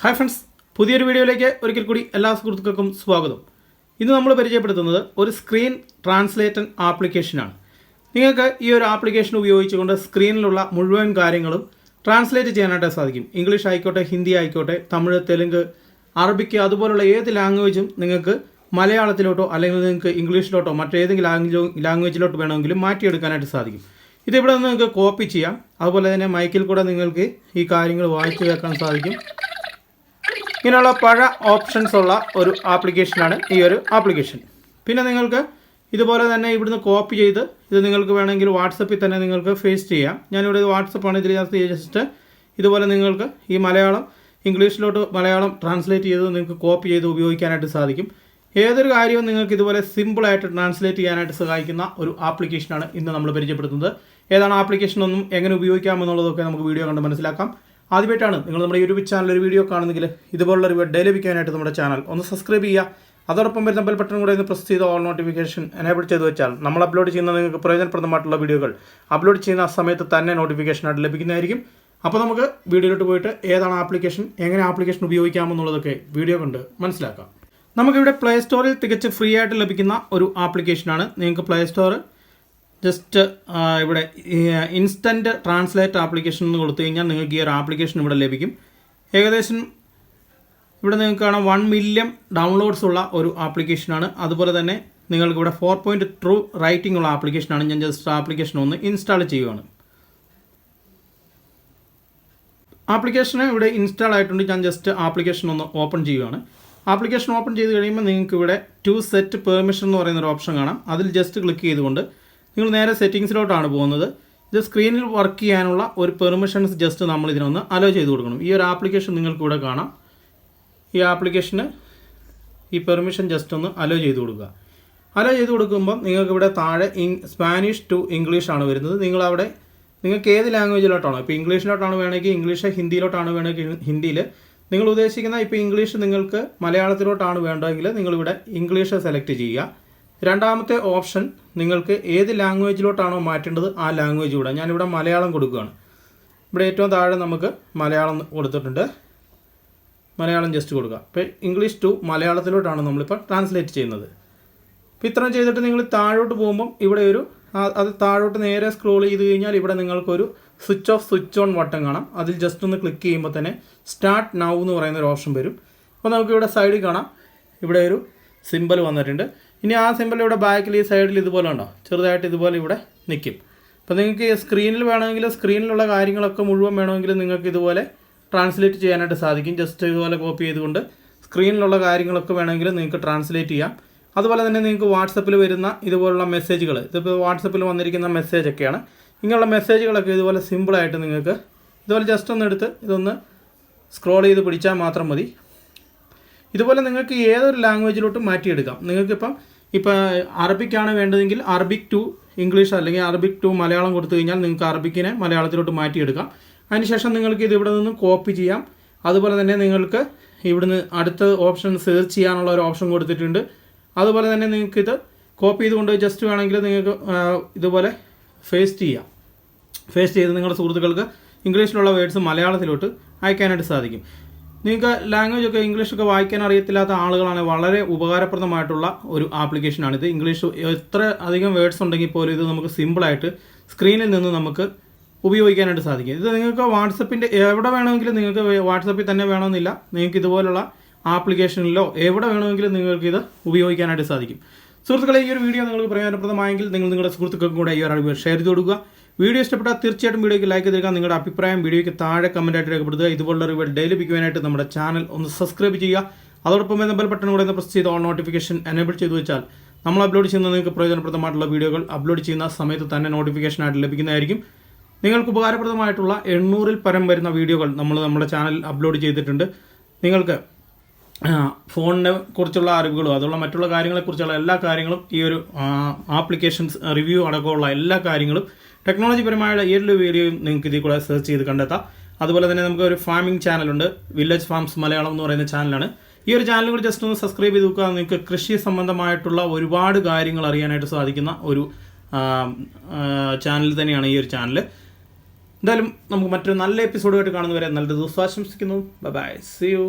Hi friends പുതിയൊരു വീഡിയോയിലേക്ക് ഒരിക്കൽ കൂടി എല്ലാ സുഹൃത്തുക്കൾക്കും സ്വാഗതം. ഇന്ന് നമ്മൾ പരിചയപ്പെടുത്തുന്നത് ഒരു സ്ക്രീൻ ട്രാൻസ്ലേറ്റൻ ആപ്ലിക്കേഷനാണ് നിങ്ങൾക്ക് ഈ ഒരു ആപ്ലിക്കേഷൻ ഉപയോഗിച്ചുകൊണ്ട് സ്ക്രീനിലുള്ള മുഴുവൻ കാര്യങ്ങളും ട്രാൻസ്ലേറ്റ് ചെയ്യാനായിട്ട് സാധിക്കും. ഇംഗ്ലീഷ് ആയിക്കോട്ടെ ഹിന്ദി ആയിക്കോട്ടെ തമിഴ് തെലുങ്ക് അറബിക്ക് അതുപോലുള്ള ഏത് ലാംഗ്വേജും നിങ്ങൾക്ക് മലയാളത്തിലോട്ടോ അല്ലെങ്കിൽ നിങ്ങൾക്ക് ഇംഗ്ലീഷിലോട്ടോ മറ്റേതെങ്കിലും ലാംഗ്വേജോ ലാംഗ്വേജിലോട്ട് വേണമെങ്കിലും മാറ്റിയെടുക്കാനായിട്ട് സാധിക്കും. ഇതിവിടെ നിന്ന് നിങ്ങൾക്ക് കോപ്പി ചെയ്യാം. അതുപോലെ തന്നെ മൈക്കിൽ കൂടെ നിങ്ങൾക്ക് ഈ കാര്യങ്ങൾ വായിച്ചു കേൾക്കാൻ സാധിക്കും. ഇങ്ങനെയുള്ള പഴ ഓപ്ഷൻസ് ഉള്ള ഒരു ആപ്ലിക്കേഷനാണ് ഈ ഒരു ആപ്ലിക്കേഷൻ പിന്നെ നിങ്ങൾക്ക് ഇതുപോലെ തന്നെ ഇവിടുന്ന് കോപ്പി ചെയ്ത് ഇത് നിങ്ങൾക്ക് വേണമെങ്കിൽ വാട്സപ്പിൽ തന്നെ നിങ്ങൾക്ക് ഫേസ് ചെയ്യാം. ഞാനിവിടെ വാട്സപ്പാണ് ഇതിൽ ജസ്റ്റ് ഇതുപോലെ നിങ്ങൾക്ക് ഈ മലയാളം ഇംഗ്ലീഷിലോട്ട് മലയാളം ട്രാൻസ്ലേറ്റ് ചെയ്ത് നിങ്ങൾക്ക് കോപ്പി ചെയ്ത് ഉപയോഗിക്കാനായിട്ട് സാധിക്കും. ഏതൊരു കാര്യവും നിങ്ങൾക്ക് ഇതുപോലെ സിമ്പിളായിട്ട് ട്രാൻസ്ലേറ്റ് ചെയ്യാനായിട്ട് സഹായിക്കുന്ന ഒരു ആപ്ലിക്കേഷനാണ് ഇന്ന് നമ്മൾ പരിചയപ്പെടുത്തുന്നത്. ഏതാണ് ആപ്ലിക്കേഷൻ ഒന്നും എങ്ങനെ ഉപയോഗിക്കാമെന്നുള്ളതൊക്കെ നമുക്ക് വീഡിയോ കണ്ട് മനസ്സിലാക്കാം. ആദ്യമായിട്ടാണ് നിങ്ങൾ നമ്മുടെ യൂട്യൂബ് ചാനൽ ഒരു വീഡിയോ കാണുന്നെങ്കിൽ ഇതുപോലുള്ള ഒരു ഡേ ലഭിക്കാനായിട്ട് നമ്മുടെ ചാനൽ ഒന്ന് സബ്സ്ക്രൈബ് ചെയ്യുക. അതോടൊപ്പം വരുന്ന ബെൽ ബട്ടൺ കൂടെ ഒന്ന് പ്രസ് ചെയ്ത് ഓൾ നോട്ടിഫിക്കേഷൻ എനേബിൾ ചെയ്ത് വെച്ചാൽ നമ്മൾ അപ്ലോഡ് ചെയ്യുന്ന നിങ്ങൾക്ക് പ്രയോജനപ്രദമായിട്ടുള്ള വീഡിയോകൾ അപ്ലോഡ് ചെയ്യുന്ന സമയത്ത് തന്നെ നോട്ടിഫിക്കേഷനായിട്ട് ലഭിക്കുന്നതായിരിക്കും. അപ്പോൾ നമുക്ക് വീഡിയോയിലോട്ട് പോയിട്ട് ഏതാണ് ആപ്ലിക്കേഷൻ എങ്ങനെ ആപ്ലിക്കേഷൻ ഉപയോഗിക്കാമെന്നുള്ളതൊക്കെ വീഡിയോ കണ്ട് മനസ്സിലാക്കാം. നമുക്കിവിടെ പ്ലേ സ്റ്റോറിൽ തികച്ച് ഫ്രീ ആയിട്ട് ലഭിക്കുന്ന ഒരു ആപ്ലിക്കേഷനാണ് നിങ്ങൾക്ക് പ്ലേ സ്റ്റോർ ജസ്റ്റ് ഇവിടെ ഇൻസ്റ്റന്റ് ട്രാൻസ്ലേറ്റ് ആപ്ലിക്കേഷൻ എന്ന് കൊടുത്തു കഴിഞ്ഞാൽ നിങ്ങൾക്ക് ഈ ഒരു ആപ്ലിക്കേഷൻ ഇവിടെ ലഭിക്കും. ഏകദേശം ഇവിടെ നിങ്ങൾക്ക് കാണാം വൺ മില്യൺ ഡൗൺലോഡ്സ് ഉള്ള ഒരു ആപ്ലിക്കേഷനാണ് അതുപോലെ തന്നെ നിങ്ങൾക്ക് ഇവിടെ ഫോർ പോയിന്റ് ട്രൂ റൈറ്റിംഗ് ഉള്ള ആപ്ലിക്കേഷനാണ് ഞാൻ ജസ്റ്റ് ആപ്ലിക്കേഷൻ ഒന്ന് ഇൻസ്റ്റാൾ ചെയ്യുകയാണ് ആപ്ലിക്കേഷൻ ഇവിടെ ഇൻസ്റ്റാൾ ആയിട്ടുണ്ട്. ഞാൻ ജസ്റ്റ് ആപ്ലിക്കേഷൻ ഒന്ന് ഓപ്പൺ ചെയ്യുകയാണ് ആപ്ലിക്കേഷൻ ഓപ്പൺ ചെയ്ത് കഴിയുമ്പോൾ നിങ്ങൾക്ക് ഇവിടെ ടു സെറ്റ് പെർമിഷൻ എന്ന് പറയുന്ന ഒരു ഓപ്ഷൻ കാണാം. അതിൽ ജസ്റ്റ് ക്ലിക്ക് ചെയ്തുകൊണ്ട് നിങ്ങൾ നേരെ സെറ്റിങ്സിലോട്ടാണ് പോകുന്നത്. ഇത് സ്ക്രീനിൽ വർക്ക് ചെയ്യാനുള്ള ഒരു പെർമിഷൻസ് ജസ്റ്റ് നമ്മൾ ഇതിനൊന്ന് അലോ ചെയ്ത് കൊടുക്കണം. ഈ ഒരു ആപ്ലിക്കേഷൻ നിങ്ങൾക്ക് ഇവിടെ കാണാം. ഈ ആപ്ലിക്കേഷന് ഈ പെർമിഷൻ ജസ്റ്റ് ഒന്ന് അലോ ചെയ്ത് കൊടുക്കുക. അലോ ചെയ്ത് കൊടുക്കുമ്പോൾ നിങ്ങൾക്ക് ഇവിടെ താഴെ സ്പാനിഷ് ടു ഇംഗ്ലീഷ് ആണ് വരുന്നത്. നിങ്ങളവിടെ നിങ്ങൾക്ക് ഏത് ലാംഗ്വേജിലോട്ടാണോ ഇപ്പോൾ ഇംഗ്ലീഷിലോട്ടാണ് വേണമെങ്കിൽ ഇംഗ്ലീഷ് ഹിന്ദിയിലോട്ടാണ് വേണമെങ്കിൽ ഹിന്ദിയിൽ നിങ്ങൾ ഉദ്ദേശിക്കുന്ന ഇപ്പോൾ ഇംഗ്ലീഷ് നിങ്ങൾക്ക് മലയാളത്തിലോട്ടാണ് വേണ്ടതെങ്കിൽ നിങ്ങളിവിടെ ഇംഗ്ലീഷ് സെലക്ട് ചെയ്യുക. രണ്ടാമത്തെ ഓപ്ഷൻ നിങ്ങൾക്ക് ഏത് ലാംഗ്വേജിലോട്ടാണോ മാറ്റേണ്ടത് ആ ലാംഗ്വേജ് ഇവിടെ ഞാനിവിടെ മലയാളം കൊടുക്കുകയാണ്. ഇവിടെ ഏറ്റവും താഴെ നമുക്ക് മലയാളം കൊടുത്തിട്ടുണ്ട്. മലയാളം ജസ്റ്റ് കൊടുക്കുക ഇപ്പോൾ ഇംഗ്ലീഷ് ടു മലയാളത്തിലോട്ടാണ് നമ്മളിപ്പോൾ ട്രാൻസ്ലേറ്റ് ചെയ്യുന്നത്. അപ്പോൾ ഇത്രയും ചെയ്തിട്ട് നിങ്ങൾ താഴോട്ട് പോകുമ്പം ഇവിടെ ഒരു അത് താഴോട്ട് നേരെ സ്ക്രോൾ ചെയ്ത് കഴിഞ്ഞാൽ ഇവിടെ നിങ്ങൾക്കൊരു switch off switch on button കാണാം. അതിൽ ജസ്റ്റ് ഒന്ന് ക്ലിക്ക് ചെയ്യുമ്പോൾ തന്നെ സ്റ്റാർട്ട് നൗ എന്ന് പറയുന്ന ഒരു ഓപ്ഷൻ വരും. അപ്പോൾ നമുക്കിവിടെ സൈഡിൽ കാണാം. ഇവിടെ ഒരു സിമ്പൽ വന്നിട്ടുണ്ട്. ഇനി ആ സിമ്പിൾ ഇവിടെ ബാക്കിൽ ഈ സൈഡിൽ ഇതുപോലെ ഉണ്ടോ? ചെറുതായിട്ട് ഇതുപോലെ ഇവിടെ നിൽക്കും അപ്പോൾ നിങ്ങൾക്ക് സ്ക്രീനിൽ വേണമെങ്കിൽ സ്ക്രീനിലുള്ള കാര്യങ്ങളൊക്കെ മുഴുവൻ വേണമെങ്കിൽ നിങ്ങൾക്ക് ഇതുപോലെ ട്രാൻസ്ലേറ്റ് ചെയ്യാനായിട്ട് സാധിക്കും. ജസ്റ്റ് ഇതുപോലെ കോപ്പി ചെയ്തുകൊണ്ട് സ്ക്രീനിലുള്ള കാര്യങ്ങളൊക്കെ വേണമെങ്കിൽ നിങ്ങൾക്ക് ട്രാൻസ്ലേറ്റ് ചെയ്യാം. അതുപോലെ തന്നെ നിങ്ങൾക്ക് വാട്സപ്പിൽ വരുന്ന ഇതുപോലുള്ള മെസ്സേജുകൾ ഇതിപ്പോൾ വാട്സപ്പിൽ വന്നിരിക്കുന്ന മെസ്സേജൊക്കെയാണ് ഇങ്ങനെയുള്ള മെസ്സേജുകളൊക്കെ ഇതുപോലെ സിമ്പിളായിട്ട് നിങ്ങൾക്ക് ഇതുപോലെ ജസ്റ്റ് ഒന്ന് എടുത്ത് ഇതൊന്ന് സ്ക്രോൾ ചെയ്ത് പിടിച്ചാൽ മാത്രം മതി. ഇതുപോലെ നിങ്ങൾക്ക് ഏതൊരു ലാംഗ്വേജിലോട്ടും മാറ്റിയെടുക്കാം. നിങ്ങൾക്കിപ്പം ഇപ്പം അറബിക്കാണ് വേണ്ടതെങ്കിൽ അറബിക് ടു ഇംഗ്ലീഷ് അല്ലെങ്കിൽ അറബിക് ടു മലയാളം കൊടുത്തു കഴിഞ്ഞാൽ നിങ്ങൾക്ക് അറബിക്കിനെ മലയാളത്തിലോട്ട് മാറ്റിയെടുക്കാം. അതിനുശേഷം നിങ്ങൾക്ക് ഇത് ഇവിടെ നിന്ന് കോപ്പി ചെയ്യാം. അതുപോലെ തന്നെ നിങ്ങൾക്ക് ഇവിടുന്ന് അടുത്ത ഓപ്ഷൻ സെർച്ച് ചെയ്യാനുള്ള ഒരു ഓപ്ഷൻ കൊടുത്തിട്ടുണ്ട്. അതുപോലെ തന്നെ നിങ്ങൾക്ക് ഇത് കോപ്പി ചെയ്തുകൊണ്ട് ജസ്റ്റ് വേണമെങ്കിൽ നിങ്ങൾക്ക് ഇതുപോലെ ഫേസ്റ്റ് ചെയ്യാം. ഫേസ് ചെയ്ത് നിങ്ങളുടെ സുഹൃത്തുക്കൾക്ക് ഇംഗ്ലീഷിലുള്ള വേർഡ്സ് മലയാളത്തിലോട്ട് അയക്കാനായിട്ട് സാധിക്കും. നിങ്ങൾക്ക് ലാംഗ്വേജ് ഒക്കെ ഇംഗ്ലീഷ് ഒക്കെ വായിക്കാൻ അറിയത്തില്ലാത്ത ആളുകളാണ് വളരെ ഉപകാരപ്രദമായിട്ടുള്ള ഒരു ആപ്ലിക്കേഷനാണിത് ഇംഗ്ലീഷ് എത്ര അധികം വേർഡ്സ് ഉണ്ടെങ്കിൽ പോലും ഇത് നമുക്ക് സിമ്പിളായിട്ട് സ്ക്രീനിൽ നിന്ന് നമുക്ക് ഉപയോഗിക്കാനായിട്ട് സാധിക്കും. ഇത് നിങ്ങൾക്ക് വാട്സപ്പിന്റെ എവിടെ വേണമെങ്കിലും നിങ്ങൾക്ക് വാട്സപ്പിൽ തന്നെ വേണമെന്നില്ല. നിങ്ങൾക്ക് ഇതുപോലുള്ള ആപ്ലിക്കേഷനിലോ എവിടെ വേണമെങ്കിലും നിങ്ങൾക്ക് ഇത് ഉപയോഗിക്കാനായിട്ട് സാധിക്കും. സുഹൃത്തുക്കളെ ഈ ഒരു വീഡിയോ നിങ്ങൾക്ക് പ്രയോജനപ്രദമായെങ്കിൽ നിങ്ങൾ നിങ്ങളുടെ സുഹൃത്തുക്കൾക്കും കൂടെ ഈ ഒരു ഷെയർ ചെയ്ത് കൊടുക്കുക. വീഡിയോ ഇഷ്ടപ്പെട്ടാൽ തീർച്ചയായിട്ടും വീഡിയോയ്ക്ക് ലൈക്ക് ചെയ്തേക്കാം നിങ്ങളുടെ അഭിപ്രായം വീഡിയോയ്ക്ക് താഴെ കമന്റായിട്ട് രേഖപ്പെടുത്തുക. ഇതുപോലുള്ള അറിവുകൾ ഡെയിലി പിക്കുവാനായിട്ട് നമ്മുടെ ചാനൽ ഒന്ന് സബ്സ്ക്രൈബ് ചെയ്യുക. അതോടൊപ്പം എന്ന ബെൽ ബട്ടൺ കൂടെ ഒന്ന് പ്രസ് ചെയ്ത് ഓൺ നോട്ടിഫിക്കേഷൻ എനേബിൾ ചെയ്തു വെച്ചാൽ നമ്മൾ അപ്ലോഡ് ചെയ്യുന്ന നിങ്ങൾക്ക് പ്രയോജനപ്രദമായിട്ടുള്ള വീഡിയോകൾ അപ്ലോഡ് ചെയ്യുന്ന സമയത്ത് തന്നെ നോട്ടിഫിക്കേഷനായിട്ട് ലഭിക്കുന്നതായിരിക്കും. നിങ്ങൾക്ക് ഉപകാരപ്രദമായിട്ടുള്ള എണ്ണൂറിൽ പരം വരുന്ന വീഡിയോകൾ നമ്മൾ നമ്മുടെ ചാനൽ അപ്ലോഡ് ചെയ്തിട്ടുണ്ട്. നിങ്ങൾക്ക് ഫോണിനെ കുറിച്ചുള്ള അറിവുകളും അതുള്ള മറ്റുള്ള കാര്യങ്ങളെക്കുറിച്ചുള്ള എല്ലാ കാര്യങ്ങളും ഈ ഒരു ആപ്ലിക്കേഷൻസ് റിവ്യൂ അടക്കമുള്ള എല്ലാ കാര്യങ്ങളും ടെക്നോളജി പരമായ ഏതൊരു വീഡിയോയും നിങ്ങൾക്ക് ഇതിൽ കൂടെ സെർച്ച് ചെയ്ത് കണ്ടെത്താം. അതുപോലെ തന്നെ നമുക്ക് ഒരു ഫാമിംഗ് ചാനലുണ്ട് വില്ലേജ് ഫാംസ് മലയാളം എന്ന് പറയുന്ന ചാനലാണ് ഈ ഒരു ചാനൽ കൂടി ജസ്റ്റ് ഒന്ന് സബ്സ്ക്രൈബ് ചെയ്ത് നോക്കുക. നിങ്ങൾക്ക് കൃഷി സംബന്ധമായിട്ടുള്ള ഒരുപാട് കാര്യങ്ങൾ അറിയാനായിട്ട് സാധിക്കുന്ന ഒരു ചാനൽ തന്നെയാണ് ഈ ഒരു ചാനൽ എന്തായാലും നമുക്ക് മറ്റൊരു നല്ല എപ്പിസോഡുമായിട്ട് കാണുന്നവരെ നല്ലൊരു ദിവസം ആശംസിക്കുന്നു ബൈ സി യു